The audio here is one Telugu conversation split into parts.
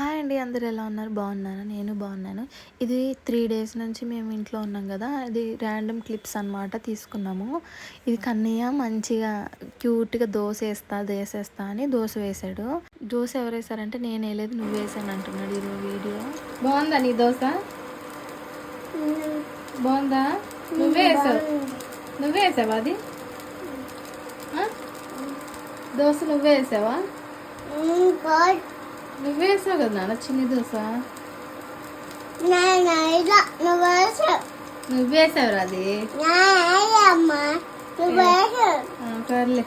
హాయ్ అండి అందరు ఎలా ఉన్నారు? బాగున్నారా? నేను బాగున్నాను. ఇది త్రీ డేస్ నుంచి మేము ఇంట్లో ఉన్నాం కదా ఇది ర్యాండమ్ క్లిప్స్ అన్నమాట తీసుకున్నాము. ఇది కన్నయ్య మంచిగా క్యూట్గా దోశ వేస్తా దోశ వేస్తా అని దోశ వేసాడు. దోశ ఎవరు వేసారంటే నేను వేయలేదు నువ్వు వేసాను అంటున్నాడు ఇది వీడియో. బాగుందా నీ దోశ? బాగుందా? నువ్వే వేసావు? నువ్వే వేసావా అది? దోశ నువ్వే వేసావా? నువ్వే వేసావు కదా నాన్న చిన్ని దోశ? నువ్వే వేసావు. అది? సర్లే.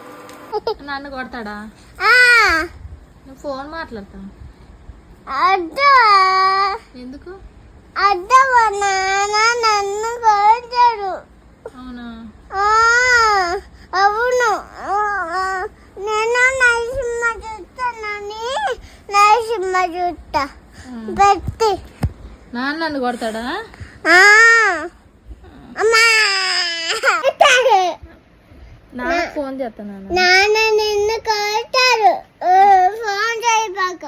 నన్ను కొడతాడా? నువ్వు ఫోన్ మాట్లాడతావు ఎందుకు? నన్ను కొట్టాడు అవునా? అవును. నేను నరసింహ చూస్తానని నరసింహ చూస్తా. పెట్టి. నాన్న నన్ను కొడతాడా? నాన్న ఫోన్ చేస్తాను నాన్న. నిన్ను కొట్టారు ఫోన్ చేయబాక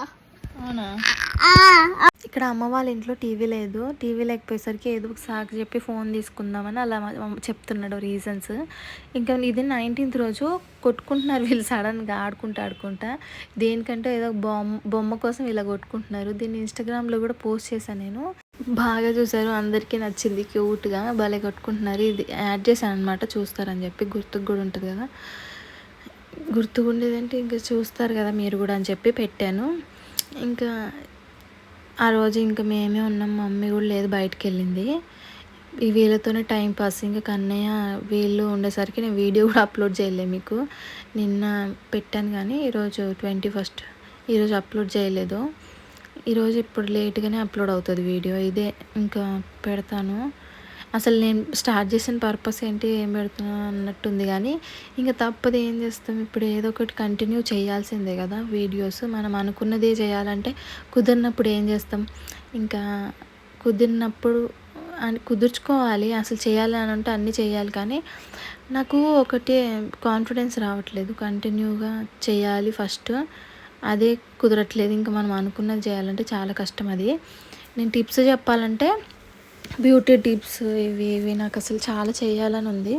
అవునా? ఇక్కడ అమ్మ వాళ్ళ ఇంట్లో టీవీ లేదు. టీవీ లేకపోయేసరికి ఏదో ఒక సాకు చెప్పి ఫోన్ తీసుకుందామని అలా చెప్తున్నాడు రీజన్స్. ఇంకా ఇది నైన్టీన్త్ రోజు కొట్టుకుంటున్నారు వీళ్ళు సడన్గా ఆడుకుంటా ఆడుకుంటా. దేనికంటే ఏదో బొమ్మ బొమ్మ కోసం ఇలా కొట్టుకుంటున్నారు. దీన్ని ఇన్స్టాగ్రామ్లో కూడా పోస్ట్ చేశాను నేను. బాగా చూసారు అందరికీ నచ్చింది. క్యూట్గా భలే కొట్టుకుంటున్నారు. ఇది యాడ్ చేశాను అనమాట చూస్తారని చెప్పి. గుర్తుకు కూడా ఉంటుంది కదా. గుర్తుకుండేదంటే ఇంకా చూస్తారు కదా మీరు కూడా అని చెప్పి పెట్టాను. ఇంకా ఆ రోజు ఇంకా మేమే ఉన్నాం మమ్మీ కూడా లేదు బయటికి వెళ్ళింది ఈ వీళ్ళతోనే టైం పాస్. ఇంకా కన్నయ్య వీళ్ళు ఉండేసరికి నేను వీడియో కూడా అప్లోడ్ చేయలేదు మీకు. నిన్న పెట్టాను కానీ ఈరోజు ట్వంటీ ఫస్ట్ ఈరోజు అప్లోడ్ చేయలేదు. ఈరోజు ఇప్పుడు లేట్గానే అప్లోడ్ అవుతుంది వీడియో. ఇదే ఇంకా పెడతాను. అసలు నేను స్టార్ట్ చేసిన పర్పస్ ఏంటి ఏం పెడుతున్నా అన్నట్టుంది కానీ ఇంకా తప్పదు ఏం చేస్తాం. ఇప్పుడు ఏదో ఒకటి కంటిన్యూ చేయాల్సిందే కదా వీడియోస్ మనం అనుకున్నదే చేయాలంటే కుదిరినప్పుడు ఏం చేస్తాం? ఇంకా కుదిరినప్పుడు అని కుదుర్చుకోవాలి. అసలు చేయాలి అని అంటే అన్నీ చేయాలి కానీ నాకు ఒకటి కాన్ఫిడెన్స్ రావట్లేదు. కంటిన్యూగా చేయాలి ఫస్ట్ అదే కుదరట్లేదు. ఇంకా మనం అనుకున్నది చేయాలంటే చాలా కష్టం అది. నేను టిప్స్ చెప్పాలంటే బ్యూటీ టిప్స్ ఇవి ఇవి నాకు అసలు చాలా చేయాలని ఉంది.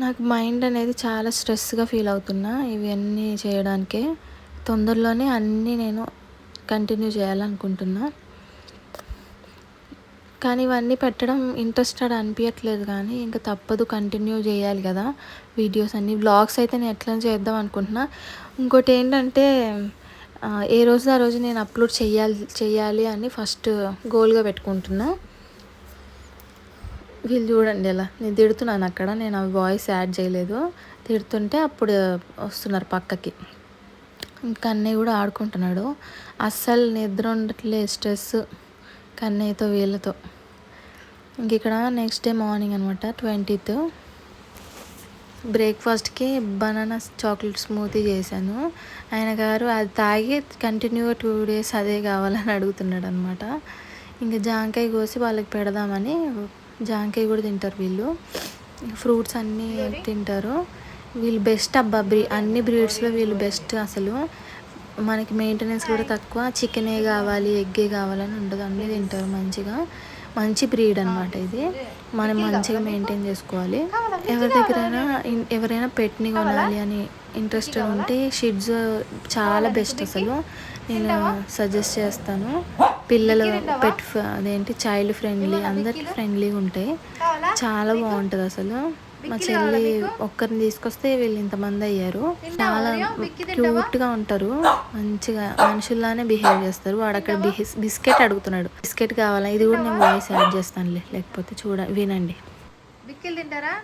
నాకు మైండ్ అనేది చాలా స్ట్రెస్గా ఫీల్ అవుతున్నా ఇవన్నీ చేయడానికే. తొందరలోనే అన్నీ నేను కంటిన్యూ చేయాలనుకుంటున్నా. కానీ ఇవన్నీ పెట్టడం ఇంట్రెస్టెడ్ అనిపించట్లేదు కానీ ఇంకా తప్పదు కంటిన్యూ చేయాలి కదా. వీడియోస్ అన్నీ బ్లాగ్స్ అయితే నేను ఎట్లా చేద్దాం అనుకుంటున్నా. ఇంకోటి ఏంటంటే ఏ రోజు ఆ రోజు నేను అప్లోడ్ చేయాలి చేయాలి అని ఫస్ట్ గోల్గా పెట్టుకుంటున్నా. వీళ్ళు చూడండి ఎలా నేను తిడుతున్నాను అక్కడ. నేను ఆ వాయిస్ యాడ్ చేయలేదు. తిడుతుంటే అప్పుడు వస్తున్నారు పక్కకి. ఇంకా అన్నయ్య కూడా ఆడుకుంటున్నాడు. అస్సలు నిద్ర ఉండట్లేదు స్ట్రెస్ కన్నయ్యతో వీళ్ళతో. ఇంక ఇక్కడ నెక్స్ట్ డే మార్నింగ్ అనమాట ట్వంటీత్ బ్రేక్ఫాస్ట్కి బనానా చాక్లెట్ స్మూతీ చేశాను. ఆయన గారు అది తాగి కంటిన్యూగా టూ డేస్ అదే కావాలని అడుగుతున్నాడు అనమాట ఇంకా జాంకాయ కోసి వాళ్ళకి పెడదామని జాంకాయ కూడా తింటారు వీళ్ళు. ఫ్రూట్స్ అన్నీ తింటారు. వీళ్ళు బెస్ట్ అబ్బా బ్రీ అన్ని బ్రీడ్స్లో వీళ్ళు బెస్ట్ అసలు. మనకి మెయింటెనెన్స్ కూడా తక్కువ. చికెనే కావాలి ఎగ్గే కావాలని ఉండదు. అన్నీ తింటారు మంచిగా. మంచి బ్రీడ్ అనమాట ఇది. మనం మంచిగా మెయింటైన్ చేసుకోవాలి. ఎవరి దగ్గరైనా ఎవరైనా పెట్ని కొనాలి అని ఇంట్రెస్ట్ ఉంటే షిడ్స్ చాలా బెస్ట్ అసలు. నేను సజెస్ట్ చేస్తాను. పిల్లలు పెట్ అదేంటి చైల్డ్ ఫ్రెండ్లీ అందరికి ఫ్రెండ్లీగా ఉంటాయి. చాలా బాగుంటుంది అసలు. మా చెల్లి ఒక్కరిని తీసుకొస్తే వీళ్ళు ఇంతమంది అయ్యారు. చాలా క్యూట్గా ఉంటారు. మంచిగా మనుషుల్లానే బిహేవ్ చేస్తారు. వాడు అక్కడ బిస్కెట్ అడుగుతున్నాడు. బిస్కెట్ కావాలా? ఇది కూడా నేను వాయిస్ యాడ్ చేస్తానులే. లేకపోతే చూడ వినండి. బిక్కిలు తింటారా?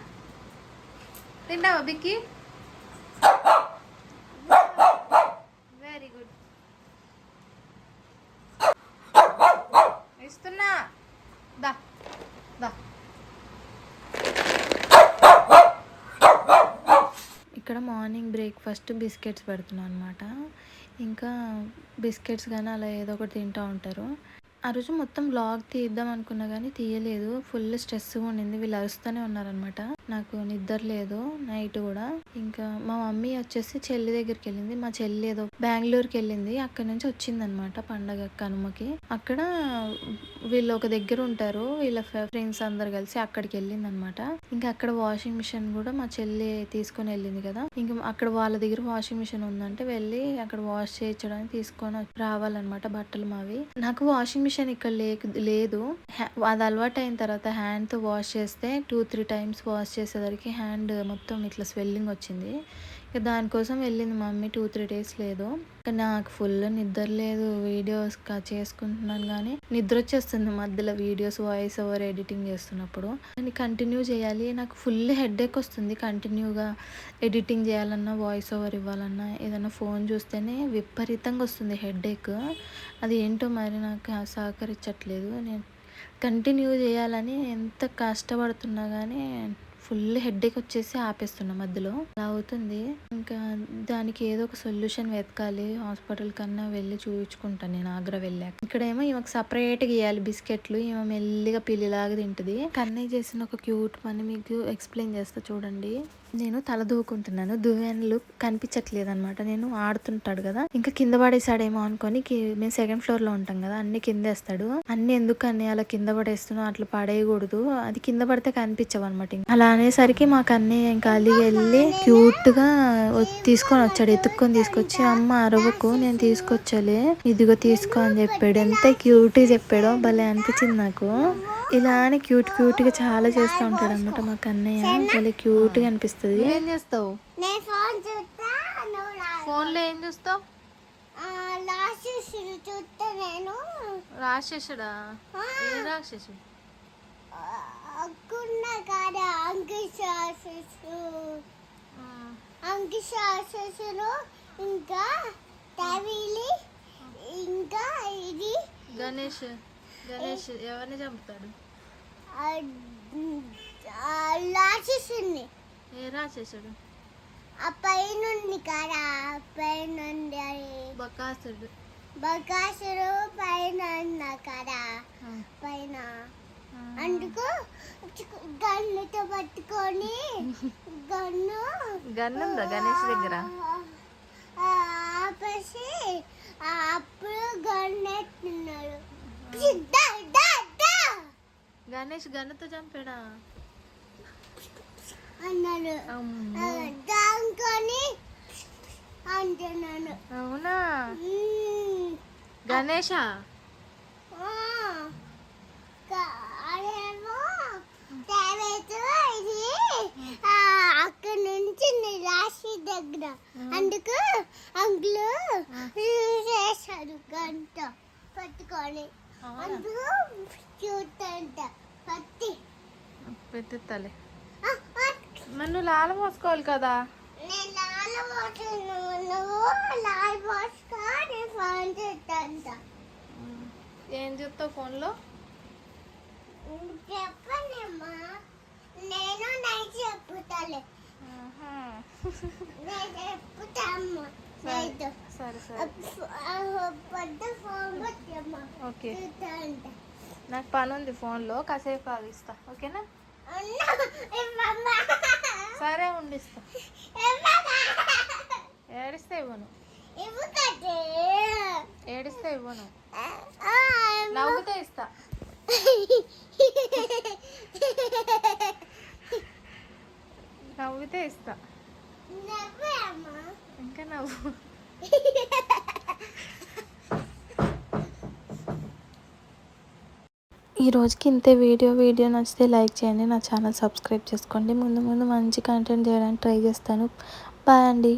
తింటావా బిక్కి? ఇక్కడ మార్నింగ్ బ్రేక్ఫాస్ట్ బిస్కెట్స్ పెడుతున్నాను అనమాట ఇంకా బిస్కెట్స్ కానీ అలా ఏదో ఒకటి తింటూ ఉంటారు. ఆ రోజు మొత్తం బ్లాగ్ తీద్దాం అనుకున్నా కానీ తీయలేదు. ఫుల్ స్ట్రెస్గా ఉండింది. వీళ్ళు అరుస్తూనే ఉన్నారనమాట నాకు నిద్ర లేదు. నైట్ కూడా. ఇంకా మా మమ్మీ వచ్చేసి చెల్లి దగ్గరికి వెళ్ళింది. మా చెల్లి ఏదో బెంగళూరుకి వెళ్ళింది. అక్కడ నుంచి వచ్చిందనమాట పండగ కనుమకి అక్కడ వీళ్ళు ఒక దగ్గర ఉంటారు. వీళ్ళ ఫ్రెండ్స్ అందరు కలిసి అక్కడికి వెళ్ళింది అనమాట ఇంకా అక్కడ వాషింగ్ మిషన్ కూడా మా చెల్లి తీసుకొని వెళ్ళింది కదా. ఇంకా అక్కడ వాళ్ళ దగ్గర వాషింగ్ మిషన్ ఉందంటే వెళ్ళి అక్కడ వాష్ చేయించడానికి తీసుకొని రావాలన్నమాట బట్టలు మావి. నాకు వాషింగ్ మిషన్ ఇక్కడ లేక లేదు. అది అలవాటు అయిన తర్వాత హ్యాండ్తో వాష్ చేస్తే టూ త్రీ టైమ్స్ వాష్ చేసేసరికి హ్యాండ్ మొత్తం ఇట్లా స్వెల్లింగ్ వచ్చింది. దానికోసం వెళ్ళింది మమ్మీ టూ త్రీ డేస్ లేదు. ఇక నాకు ఫుల్ నిద్ర లేదు వీడియోస్ చేసుకుంటున్నాను కానీ నిద్ర వచ్చేస్తుంది మధ్యలో వీడియోస్ వాయిస్ ఓవర్ ఎడిటింగ్ చేస్తున్నప్పుడు. నేను కంటిన్యూ చేయాలి. నాకు ఫుల్ హెడేక్ వస్తుంది కంటిన్యూగా ఎడిటింగ్ చేయాలన్నా వాయిస్ ఓవర్ ఇవ్వాలన్నా. ఏదైనా ఫోన్ చూస్తేనే విపరీతంగా వస్తుంది హెడేక్ అది ఏంటో మరి నాకు సహకరించట్లేదు. నేను కంటిన్యూ చేయాలని ఎంత కష్టపడుతున్నా కానీ ఫుల్ హెడేక్ వచ్చేసి ఆపేస్తున్నా మధ్యలో. అలా అవుతుంది. ఇంకా దానికి ఏదో ఒక సొల్యూషన్ వెతకాలి. హాస్పిటల్ కన్నా వెళ్ళి చూపించుకుంటాను నేను ఆగ్రా వెళ్ళాక. ఇక్కడేమో ఈమెకు సపరేట్గా ఇవ్వాలి బిస్కెట్లు. ఈమె మెల్లిగా పిల్లిలాగా తింటుంది. కన్నయ్య చేసిన ఒక క్యూట్ పని మీకు ఎక్స్ప్లెయిన్ చేస్తా చూడండి. నేను తల దూకుంటున్నాను. దువ్వెనలు కనిపించట్లేదు అనమాట నేను ఆడుతుంటాడు కదా. ఇంకా కింద పడేసాడేమో అనుకొని మేము సెకండ్ ఫ్లోర్లో ఉంటాం కదా. అన్ని కిందేస్తాడు. అన్ని ఎందుకు అన్ని అలా కింద పడేస్తున్నావు? అట్లా పడేయకూడదు. అది కింద పడితే కనిపించవు అనమాట అలా అనేసరికి మాకు అన్ని ఇంకా అలిగి వెళ్ళి క్యూట్గా తీసుకొని వచ్చాడు. ఎత్తుక్కొని తీసుకొచ్చి అమ్మ అరవకు నేను తీసుకొచ్చలే. ఇదిగో తీసుకో అని చెప్పాడు. ఎంత క్యూట్గా చెప్పాడో భలే అనిపించింది నాకు. ఇలా అని క్యూట్ క్యూట్గా చాలా చేస్తూ ఉంటాడు అనమాట మాకు అన్నయ్య. భలే క్యూట్గా అనిపిస్తుంది. ఏం చేస్తావు? నేను ఫోన్ చూస్తా ఫోన్లో ఏం చూస్తావు? లాస్ట్ చూస్తా నేను. రాక్షసుడా? ఏ రాక్షసుడు అక్కున్న కాడ అంకిశాసు అంకిశాసులు ఇంకా తవిలి ఇంకా ఇది. గణేష్ గణేష్ ఎవరిని చంపుతాడు? ఉంది ఏ రాక్షసుడు ఆ పైన ఉంది ఆ పైన ఉంది బకాసుడు బకాసులు పైన. ఉన్న ఆ, పైన. అందుకు గన్నుతో పట్టుకొని గన్ను గన్ ఉందా గణేష్ దగ్గర? ఆపేసి అప్పుడు గన్నెట్టున్నాడు. గణేష్ గన్నుతో చంపాడా? అన్నాడు. దాంకొని అంటున్నాను అవునా. గణేషా? అక్కడ నుంచి రాశి దగ్గర. అందుకు అంకులు చేశాడు గంట పట్టుకొని. అందుకు చూడంట పత్తి ఆ, మరి నువ్వు లాల పోసుకోవాలి కదా ఏం చూస్తావు ఫోన్లో? చెప్పనమ్మా నేను చెప్పుతాలే. నేను వచ్చమ్మా ఓకే. నాకు పని ఉంది ఫోన్లో కాసేపు ఆగిస్తా. ఓకేనా? ఇవ్వమ్మా ఏడిస్తే ఇవ్వను. ఏడిస్తే ఇవ్వను. నవ్వుతే ఇస్తా. నవ్వుతే ఇస్తా. ఇంకా నవ్వు. ఈ రోజుకి ఇంతే వీడియో వీడియో నచ్చితే లైక్ చేయండి నా ఛానల్ సబ్స్క్రైబ్ చేసుకోండి. ముందు ముందు మంచి కంటెంట్ చేయడానికి ట్రై చేస్తాను. బాయ్ అండి.